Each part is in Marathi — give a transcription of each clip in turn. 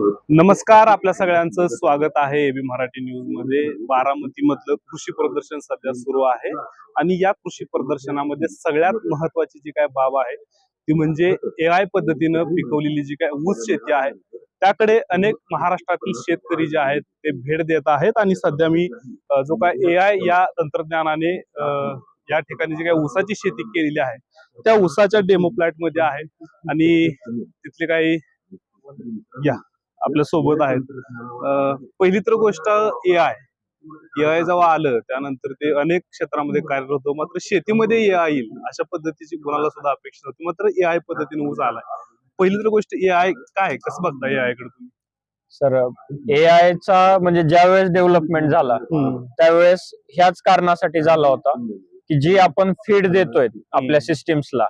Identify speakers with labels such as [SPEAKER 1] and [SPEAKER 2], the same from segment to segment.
[SPEAKER 1] नमस्कार आपल्या सगळ्यांचं स्वागत आहे एबी मराठी न्यूजमध्ये. बारामती मधलं कृषी प्रदर्शन सध्या सुरू आहे. आणि या कृषी प्रदर्शनामध्ये सगळ्यात महत्वाची जी काय बाब आहे ती म्हणजे ए आय पद्धतीनं पिकवलेली जी काय ऊस शेती आहे त्याकडे अनेक महाराष्ट्रातील शेतकरी जे आहेत ते भेट देत आहेत. आणि सध्या मी जो काय ए आय या तंत्रज्ञानाने या ठिकाणी जी काय ऊसाची शेती केलेली आहे त्या ऊसाच्या डेमो प्लॅटमध्ये आहे. आणि तिथले काही या. आपल्यासोबत आहेत. पहिली तर गोष्ट ए आय ए आय जेव्हा आलं त्यानंतर ते अनेक क्षेत्रामध्ये कार्यरत होतं. मात्र शेतीमध्ये ए आय येईल अशा पद्धतीची कोणाला सुद्धा अपेक्षा नव्हती. मात्र ए आय पद्धतीने ऊस आलाय. पहिली तर गोष्ट ए आय काय? कसं बघता ए आयकडे तुम्ही?
[SPEAKER 2] सर ए आय चा म्हणजे ज्यावेळेस डेव्हलपमेंट झाला त्यावेळेस ह्याच कारणासाठी झाला होता की जी आपण फीड देतोय आपल्या सिस्टीम्सला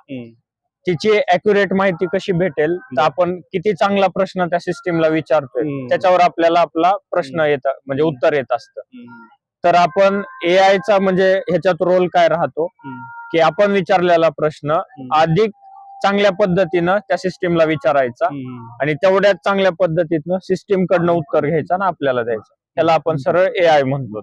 [SPEAKER 2] तिची अॅक्युरेट माहिती कशी भेटेल तर आपण किती चांगला प्रश्न त्या सिस्टीमला विचारतोय. त्याच्यावर आपल्याला आपला प्रश्न येत म्हणजे उत्तर येत असतं. तर आपण ए चा म्हणजे ह्याच्यात रोल काय राहतो? की आपण विचारलेला प्रश्न अधिक चांगल्या पद्धतीनं त्या सिस्टीमला विचारायचा आणि तेवढ्याच चांगल्या पद्धतीनं सिस्टीम कडनं उत्तर घ्यायचं आणि आपल्याला द्यायचं. त्याला आपण सरळ ए आय म्हणतो.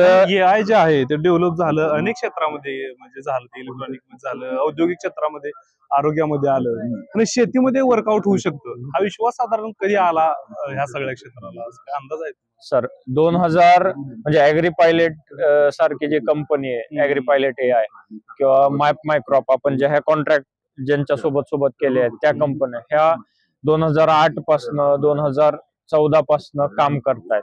[SPEAKER 2] तर
[SPEAKER 1] ए आय जे आहे ते डेव्हलप झालं अनेक क्षेत्रामध्ये म्हणजे झालं ते इलेक्ट्रॉनिकमध्ये झालं औद्योगिक क्षेत्रामध्ये आरोग्यामध्ये आलं. आणि शेतीमध्ये वर्कआउट होऊ शकतं. हा विश्वास साधारण कधी आला ह्या सगळ्या क्षेत्राला? अंदाज आहे?
[SPEAKER 2] सर दोन हजार म्हणजे अॅग्री पायलट सारखी जी कंपनी आहे. अॅग्री पायलट ए आय किंवा मॅप मायक्रॉप आपण ज्या ह्या कॉन्ट्रॅक्ट ज्यांच्या सोबत सोबत केले आहेत त्या कंपन्या ह्या दोन हजार आठ पासनं दोन हजार चौदा पासनं काम करतायत.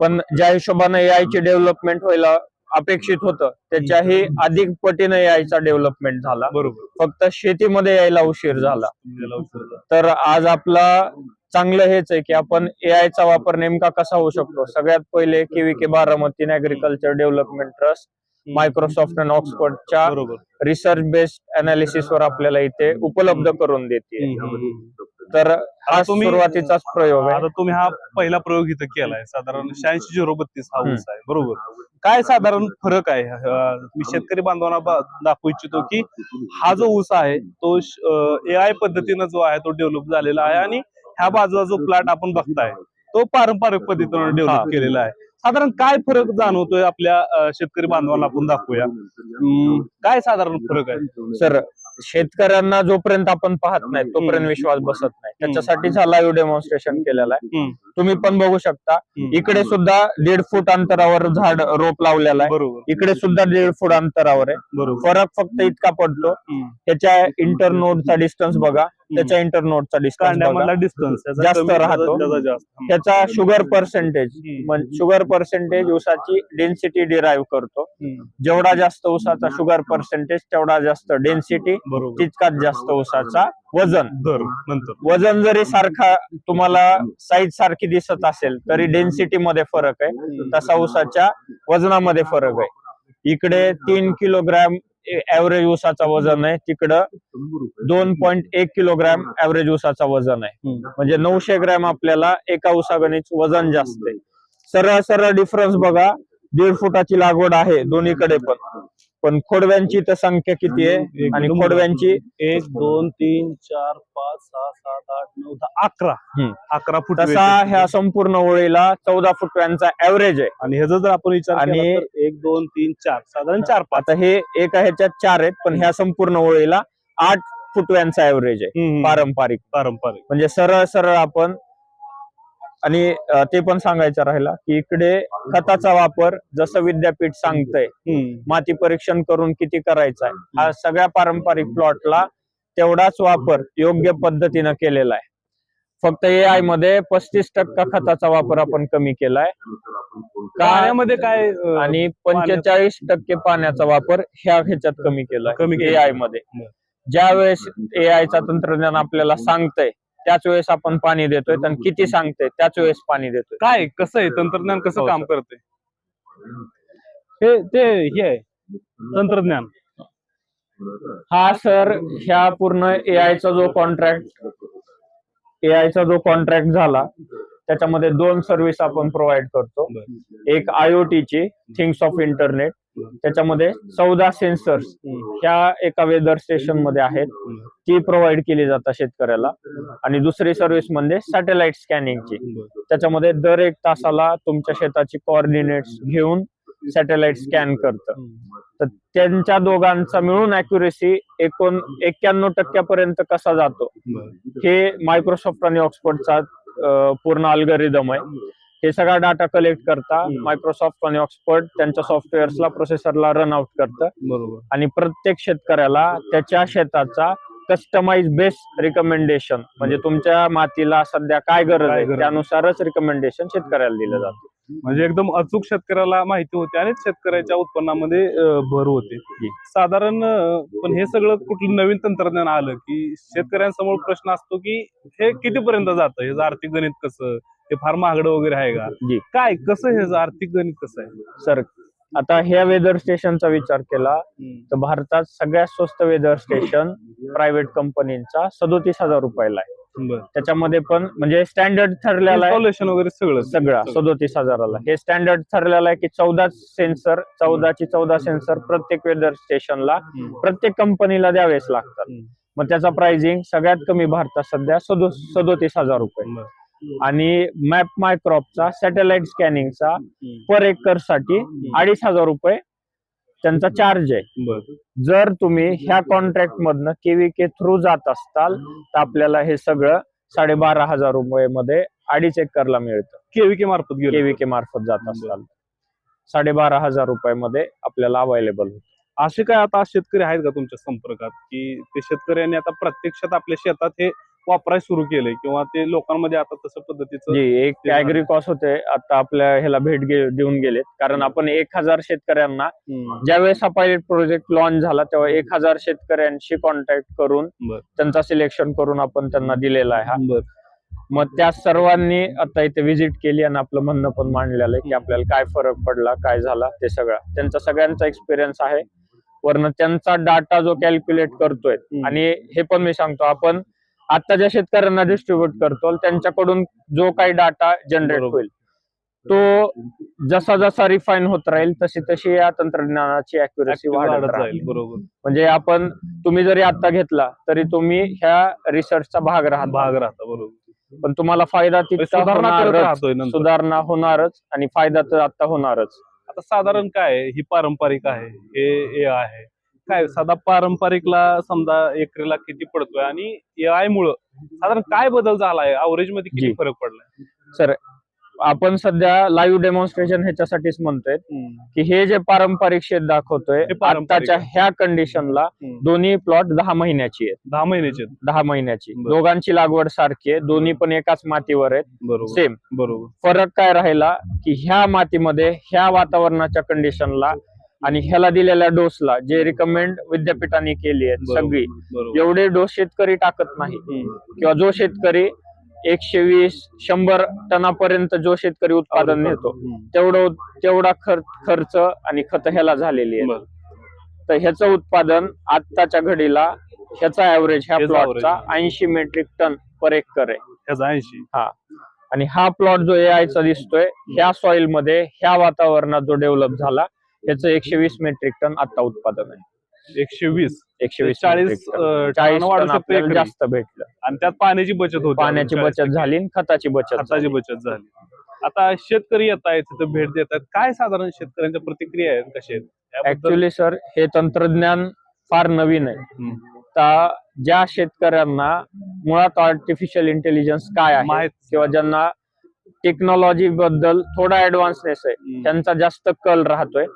[SPEAKER 2] पण ज्या हिशोबानं ए ची डेव्हलपमेंट व्हायला अपेक्षित होतं त्याच्याही अधिक पटीनं ए चा डेव्हलपमेंट झाला.
[SPEAKER 1] बरोबर.
[SPEAKER 2] फक्त शेतीमध्ये यायला उशीर झाला. तर आज आपला चांगलं हेच आहे की आपण ए चा वापर नेमका कसा होऊ शकतो? सगळ्यात पहिले KV K Baramati agriculture development trust Microsoft आणि ऑक्सफर्डच्या रिसर्च बेस्ड अनालिसिस वर आपल्याला इथे उपलब्ध करून देते. तर हा
[SPEAKER 1] तुम्ही-
[SPEAKER 2] सुरुवातीचाच प्रयोग आहे.
[SPEAKER 1] आता तुम्ही हा पहिला प्रयोग इथं केलाय. साधारण शहाऐंशी झिरो बत्तीस हा ऊस आहे. बरोबर. काय साधारण फरक आहे? अं, मी शेतकरी बांधवांना बा- दाखवू इच्छितो की हा जो ऊस आहे तो ए आय पद्धतीनं जो आहे तो डेव्हलप झालेला आहे आणि ह्या बाजूला जो प्लॉट आपण बघताय तो पारंपरिक पद्धतीनं. डेव्हलप केलेला आहे. साधारण काय फरक जाणवतोय आपल्या अं, शेतकरी बांधवांना आपण दाखवूया? काय साधारण फरक आहे?
[SPEAKER 2] सर शेतकऱ्यांना जोपर्यंत आपण पाहत नाही तोपर्यंत विश्वास बसत नाही. त्याच्यासाठीच हा लाईव्ह डेमॉन्स्ट्रेशन केलेला आहे. तुम्ही पण बघू शकता. इकडे सुद्धा दीड फूट अंतरावर झाड रोप लावलेला आहे. इकडे सुद्धा दीड फूट अंतरावर आहे. फरक फक्त इतका पडतो. त्याच्या इंटरनोडचा डिस्टन्स बघा. त्याच्या डिस्टन्स बघा.
[SPEAKER 1] कांड्यामधला डिस्टन्स
[SPEAKER 2] जास्त राहतो. त्याचा शुगर पर्सेंटेज. शुगर पर्सेंटेज ऊसाची डेन्सिटी डिराईव्ह करतो. जेवढा जास्त ऊसाचा शुगर पर्सेंटेज तेवढा जास्त डेन्सिटी तितकाच जास्त ऊसाचा वजन. वजन जरी सारखा तुम्हाला साईज सारखी दिसत असेल तरी डेन्सिटी मध्ये फरक आहे. तसा ऊसाच्या वजनामध्ये फरक आहे. इकडे तीन किलोग्रॅम ऍव्हरेज ऊसाचा वजन आहे तिकडं दोन पॉइंट एक किलोग्रॅम ऍव्हरेज ऊसाचा वजन आहे. म्हणजे नऊशे ग्रॅम आपल्याला एका ऊसागणिक वजन जास्त आहे. सरळ सरळ डिफरन्स बघा. दीड फुटाची लागवड आहे दोन्हीकडे पण. पण खोडव्यांची तर संख्या किती आहे? आणि. खोडव्यांची?
[SPEAKER 1] एक दोन तीन चार पाच सहा सात आठ नऊ दहा अकरा. अकरा फूट
[SPEAKER 2] तसा ह्या संपूर्ण ओळीला चौदा फुटव्यांचा ऍव्हरेज आहे.
[SPEAKER 1] आणि ह्याचा जर आपण विचार
[SPEAKER 2] आणि-
[SPEAKER 1] एक दोन तीन चार. साधारण चार पाच.
[SPEAKER 2] हे एका ह्याच्यात चार आहेत पण ह्या संपूर्ण ओळीला आठ फुटव्यांचा ऍव्हरेज आहे. पारंपरिक.
[SPEAKER 1] पारंपरिक.
[SPEAKER 2] म्हणजे सरळ सरळ आपण आणि ते पण सांगायचं राहिला की इकडे खताचा वापर जसं विद्यापीठ सांगतंय. माती परीक्षण करून किती करायचा आहे हा सगळ्या पारंपरिक प्लॉटला तेवढाच वापर योग्य पद्धतीनं केलेला आहे. फक्त ए आयमध्ये पस्तीस टक्का खताचा वापर आपण कमी केलाय.
[SPEAKER 1] पाण्यामध्ये काय
[SPEAKER 2] आणि पंचेचाळीस टक्के पाण्याचा वापर ह्या ह्याच्यात कमी केला
[SPEAKER 1] कमी.
[SPEAKER 2] ए आयमध्ये. ज्या वेळेस ए आयचा तंत्रज्ञान आपल्याला सांगतंय त्याच वेळेस आपण पाणी देतोय आणि किती सांगतंय त्याच वेळेस पाणी देतोय.
[SPEAKER 1] काय कसं आहे? तंत्रज्ञान कसं
[SPEAKER 2] हो,
[SPEAKER 1] काम. करते ते ते हे आहे. तंत्रज्ञान.
[SPEAKER 2] हा सर ह्या पूर्ण ए आयचा जो कॉन्ट्रॅक्ट ए आयचा जो कॉन्ट्रॅक्ट झाला त्याच्यामध्ये दोन सर्व्हिस आपण प्रोव्हाइड करतो. एक आयओटीची थिंग्स ऑफ इंटरनेट त्याच्यामध्ये चौदा सेन्सर्स ह्या एका वेदर स्टेशनमध्ये आहेत ती प्रोव्हाइड केली जातात शेतकऱ्याला. आणि दुसरी सर्व्हिस म्हणजे सॅटेलाइट स्कॅनिंगची त्याच्यामध्ये दर एक तासाला तुमच्या शेताची कोऑर्डिनेट्स घेऊन सॅटेलाइट स्कॅन करतं. तर त्यांच्या दोघांचा मिळून अॅक्युरेसी एकोण एक्क्याण्णव टक्क्यापर्यंत कसा जातो हे मायक्रोसॉफ्ट आणि ऑक्सफोर्डचा पूर्ण अल्गरिदम आहे. हे सगळा डाटा कलेक्ट करता. मायक्रोसॉफ्ट आणि ऑक्सफोर्ड त्यांच्या सॉफ्टवेअर्सला प्रोसेसरला रन आउट करतं.
[SPEAKER 1] बरोबर.
[SPEAKER 2] आणि प्रत्येक शेतकऱ्याला त्याच्या शेताचा कस्टमाइज बेस्ट रिकमेंडेशन म्हणजे तुमच्या मातीला सध्या काय गरज
[SPEAKER 1] काय
[SPEAKER 2] आहे
[SPEAKER 1] गरज आहे.
[SPEAKER 2] त्यानुसारच रिकमेंडेशन शेतकऱ्याला दिलं जातं.
[SPEAKER 1] म्हणजे एकदम अचूक शेतकऱ्याला माहिती होते आणि शेतकऱ्याच्या उत्पन्नामध्ये अं, भर होते. साधारण अं, पण हे सगळं कुठलं नवीन तंत्रज्ञान आलं की शेतकऱ्यांसमोर प्रश्न असतो की हे कितीपर्यंत जातं? हे आर्थिक गणित कसं? हे फार महागडं वगैरे आहे का?
[SPEAKER 2] जी.
[SPEAKER 1] काय कसं हे आर्थिक गणित कसं आहे?
[SPEAKER 2] सर आता ह्या वेदर स्टेशनचा विचार केला तर भारतात सगळ्यात स्वस्त वेदर स्टेशन प्रायव्हेट कंपनीचा सदोतीस हजार रुपयाला आहे. त्याच्यामध्ये पण म्हणजे स्टँडर्ड ठरलेला आहे
[SPEAKER 1] वगैरे सगळं.
[SPEAKER 2] सगळा सदोतीस हजाराला. हे स्टँडर्ड ठरलेलं आहे की चौदा सेन्सर चौदाची चौदा सेन्सर प्रत्येक वेदर स्टेशनला. प्रत्येक कंपनीला द्यावेच लागतात. मग त्याचा प्राइसिंग सगळ्यात कमी भारतात सध्या सदो सदोतीस हजार रुपये. आणि मॅप माय क्रॉपचा सॅटेलाइट स्कॅनिंगचा. पर एकरसाठी अडीच हजार रुपये त्यांचा चार्ज आहे. जर तुम्ही ह्या कॉन्ट्रॅक्ट मधनं केव्हीके थ्रू जात असताल तर आपल्याला हे सगळं साडेबारा हजार रुपये मध्ये अडीच एकरला मिळतं.
[SPEAKER 1] केव्हीके मार्फत
[SPEAKER 2] केव्हीके मार्फत जात असताल साडेबारा हजार रुपयामध्ये आपल्याला अवेलेबल होतं.
[SPEAKER 1] असे काय आता शेतकरी आहेत का तुमच्या संपर्कात? की ते शेतकऱ्यांनी आता प्रत्यक्षात आपल्या शेतात हे वापरायला सुरू केलंय किंवा ते लोकांमध्ये आता तसं पद्धतीचं
[SPEAKER 2] जी एक ऍग्री कॉस होते आता आपल्या ह्याला भेट देऊन गेलेत कारण आपण एक हजार शेतकऱ्यांना. ज्यावेळेस हा पायलट प्रोजेक्ट लॉन्च झाला तेव्हा एक हजार शेतकऱ्यांशी कॉन्टॅक्ट करून. त्यांचा सिलेक्शन करून आपण त्यांना दिलेला आहे हा. मग त्या सर्वांनी आता इथे व्हिजिट केली आणि आपलं म्हणणं पण मांडलेलं आहे की आपल्याला काय फरक पडला काय झाला ते सगळं त्यांचा सगळ्यांचा एक्सपिरियन्स आहे वरनं त्यांचा डाटा जो कॅल्क्युलेट करतोय. आणि हे पण मी सांगतो आपण आता ज्या शेतकऱ्यांना डिस्ट्रीब्युट करतो त्यांच्याकडून जो काही डाटा जनरेट. होईल. तो जसा जसा रिफाईन होत राहील तशी तशी या तंत्रज्ञानाची अॅक्युरेसी वाढत राहील.
[SPEAKER 1] बरोबर.
[SPEAKER 2] म्हणजे आपण तुम्ही जरी आता घेतला तरी तुम्ही ह्या रिसर्चचा भाग राहत.
[SPEAKER 1] भाग राहता बरोबर.
[SPEAKER 2] पण तुम्हाला फायदा तितका
[SPEAKER 1] सुधारणा
[SPEAKER 2] होणारच आणि फायदा तर आता होणारच.
[SPEAKER 1] आता साधारण काय? ही पारंपरिक आहे हे आहे. काय साधा पारंपरिकला समजा एकरीला किती पडतोय आणि एआय मुळे साधारण काय बदल झालाय अवरेजमध्ये किती
[SPEAKER 2] जी.
[SPEAKER 1] फरक पडलाय
[SPEAKER 2] सर आपण सध्या लाईव्ह डेमॉन्स्ट्रेशन ह्याच्यासाठीच म्हणतोय की हे जे पारंपरिक शेत दाखवतोय
[SPEAKER 1] हे पारंपरिक
[SPEAKER 2] आताच्या
[SPEAKER 1] आहे.
[SPEAKER 2] ह्या कंडिशनला
[SPEAKER 1] हम्म.
[SPEAKER 2] दोन्ही प्लॉट दहा महिन्याची आहेत
[SPEAKER 1] दहा महिन्याचे आहेत.
[SPEAKER 2] दहा महिन्याची
[SPEAKER 1] बरं.
[SPEAKER 2] दोघांची लागवड सारखी आहे दोन्ही पण एकाच मातीवर आहेत
[SPEAKER 1] बरोबर
[SPEAKER 2] सेम
[SPEAKER 1] बरोबर
[SPEAKER 2] फरक काय राहिला की ह्या मातीमध्ये ह्या वातावरणाच्या कंडिशनला आणि ह्याला दिलेल्या डोसला जे रिकमेंड विद्यापीठाने केली आहेत. सगळी. एवढे डोस शेतकरी टाकत नाही. किंवा जो शेतकरी एकशे वीस शंभर टनापर्यंत जो शेतकरी उत्पादन नेतो. तेवढं तेवढा खर्च आणि खत ह्याला झालेली आहे. तर ह्याचं उत्पादन आत्ताच्या घडीला ह्याचा ऍव्हरेज ह्या प्लॉटचा ऐंशी मेट्रिक टन पर एकर आहे.
[SPEAKER 1] ऐंशी.
[SPEAKER 2] आणि हा प्लॉट जो AI चा दिसतोय ह्या सॉइलमध्ये ह्या वातावरणात जो डेव्हलप झाला त्याचं एकशे वीस मेट्रिक टन आता उत्पादन आहे
[SPEAKER 1] एकशे वीस
[SPEAKER 2] एकशे वीस
[SPEAKER 1] चाळीस,
[SPEAKER 2] metric ton.
[SPEAKER 1] अं,
[SPEAKER 2] चाळीस
[SPEAKER 1] टन वाढू
[SPEAKER 2] टन
[SPEAKER 1] शकतं
[SPEAKER 2] आपल्याला
[SPEAKER 1] एकरी.
[SPEAKER 2] जास्त भेटलं
[SPEAKER 1] आणि त्यात पाण्याची बचत होते
[SPEAKER 2] पाण्याची
[SPEAKER 1] चाळीस
[SPEAKER 2] बचत
[SPEAKER 1] टक्के.
[SPEAKER 2] झाली आणि खताची बचत
[SPEAKER 1] खताची
[SPEAKER 2] झाली.
[SPEAKER 1] बचत झाली आता शेतकरी येत आहेत तिथं भेट देतात काय साधारण शेतकऱ्यांच्या प्रतिक्रिया आहेत कशा आहेत याबद्दल-
[SPEAKER 2] ऍक्च्युली सर हे तंत्रज्ञान फार नवीन आहे
[SPEAKER 1] हम्म.
[SPEAKER 2] आता ज्या शेतकऱ्यांना मुळात आर्टिफिशियल इंटेलिजन्स काय आहे
[SPEAKER 1] माहीत
[SPEAKER 2] किंवा ज्यांना टेक्नॉलॉजी बद्दल थोडा ऍडव्हान्सनेस आहे. त्यांचा जास्त कल राहतोय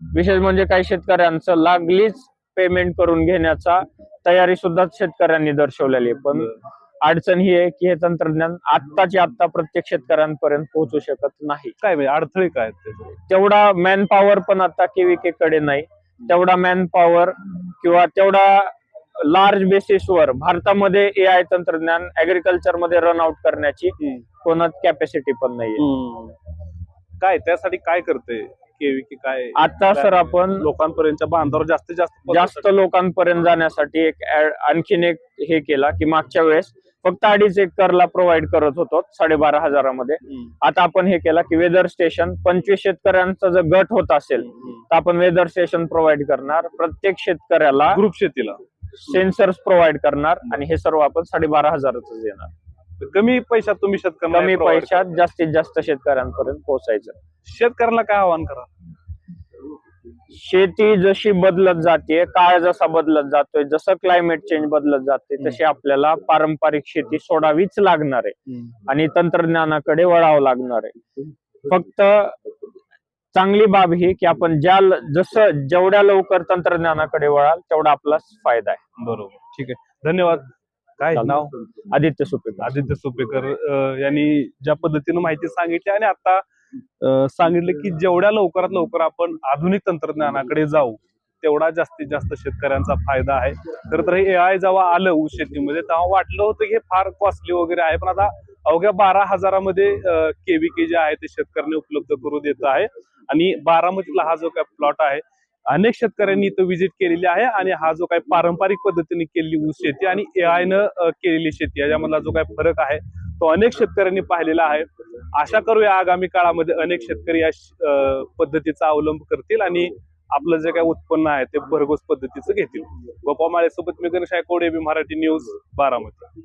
[SPEAKER 2] विशेष म्हणजे काही शेतकऱ्यांचं लागलीच पेमेंट करून घेण्याचा तयारी सुद्धा शेतकऱ्यांनी दर्शवलेली आहे पण. अडचण ही आहे की हे तंत्रज्ञान आत्ताची आत्ता प्रत्येक शेतकऱ्यांपर्यंत पोहोचू शकत नाही
[SPEAKER 1] काय म्हणजे अडथळे काय?
[SPEAKER 2] तेवढा मॅन पॉवर पण आता केव्हीके कडे नाही तेवढा मॅन पॉवर किंवा तेवढा लार्ज बेसिसवर भारतामध्ये एआय तंत्रज्ञान ऍग्रिकल्चरमध्ये रन आउट करण्याची कोणात कॅपॅसिटी पण नाही
[SPEAKER 1] काय त्यासाठी काय करते केवी की काय?
[SPEAKER 2] आता सर आपण
[SPEAKER 1] लोकांपर्यंतच्या बांधावर जास्तीत जास्त
[SPEAKER 2] जास्त लोकांपर्यंत जाण्यासाठी एक आणखीन एक हे केला की मागच्या वेळेस फक्त अडीच एकरला प्रोव्हाइड करत होतो साडेबारा हजारामध्ये. आता आपण हे केलं की वेदर स्टेशन पंचवीस शेतकऱ्यांचा जर गट होत असेल तर आपण वेदर स्टेशन प्रोव्हाइड करणार. प्रत्येक शेतकऱ्याला
[SPEAKER 1] ग्रुप शेतीला.
[SPEAKER 2] सेन्सर्स प्रोव्हाइड करणार आणि हे सर्व आपण साडेबारा हजाराच देणार.
[SPEAKER 1] कमी पैशात तुम्ही शेतकऱ्यांना
[SPEAKER 2] कमी
[SPEAKER 1] provide
[SPEAKER 2] पैशात जास्तीत जास्त शेतकऱ्यांपर्यंत पोहोचायचं.
[SPEAKER 1] करा. शेतकऱ्यांना काय आव्हान करा?
[SPEAKER 2] शेती जशी बदलत जाते काळ जसा बदलत जातोय जसं क्लायमेट चेंज बदलत जाते
[SPEAKER 1] हम्म.
[SPEAKER 2] तशी आपल्याला पारंपरिक शेती सोडावीच लागणार आहे. आणि तंत्रज्ञानाकडे वळावं लागणार आहे. फक्त चांगली बाब ही की आपण ज्या ल- जसं जेवढ्या लवकर तंत्रज्ञानाकडे वळाल तेवढा आपला फायदा आहे.
[SPEAKER 1] बरोबर. ठीक आहे. धन्यवाद. काय. नाव
[SPEAKER 2] आदित्य सुपेकर.
[SPEAKER 1] आदित्य सुपेकर अं, यांनी ज्या पद्धतीनं माहिती सांगितली आणि आता अं, सांगितलं की जेवढ्या लवकरात लवकर आपण आधुनिक तंत्रज्ञानाकडे जाऊ तेवढा जास्तीत जास्त शेतकऱ्यांचा फायदा आहे. खरं तर हे आय जेव्हा आलं ऊस शेतीमध्ये तेव्हा वाटलं होतं की हे फार कॉस्टली वगैरे आहे. पण आता अवघ्या बारा हजारामध्ये केव्हीके जे आहे ते शेतकऱ्यांनी उपलब्ध करू देत आहे. आणि बारामतीतला हा जो काय प्लॉट आहे अनेक शेतकऱ्यांनी इथं व्हिजिट केलेली आहे आणि हा जो काही पारंपरिक पद्धतीने केलेली ऊस शेती आणि एआय न केलेली शेती याच्यामधला जो काही फरक आहे तो अनेक शेतकऱ्यांनी पाहिलेला आहे. आशा करूया आगामी काळामध्ये अनेक शेतकरी या पद्धतीचा अवलंब करतील आणि आपलं जे काही उत्पन्न आहे ते भरघोस पद्धतीचं घेतील. गोपा माळेसोबत मी गणेश कोडे मराठी न्यूज बारामती.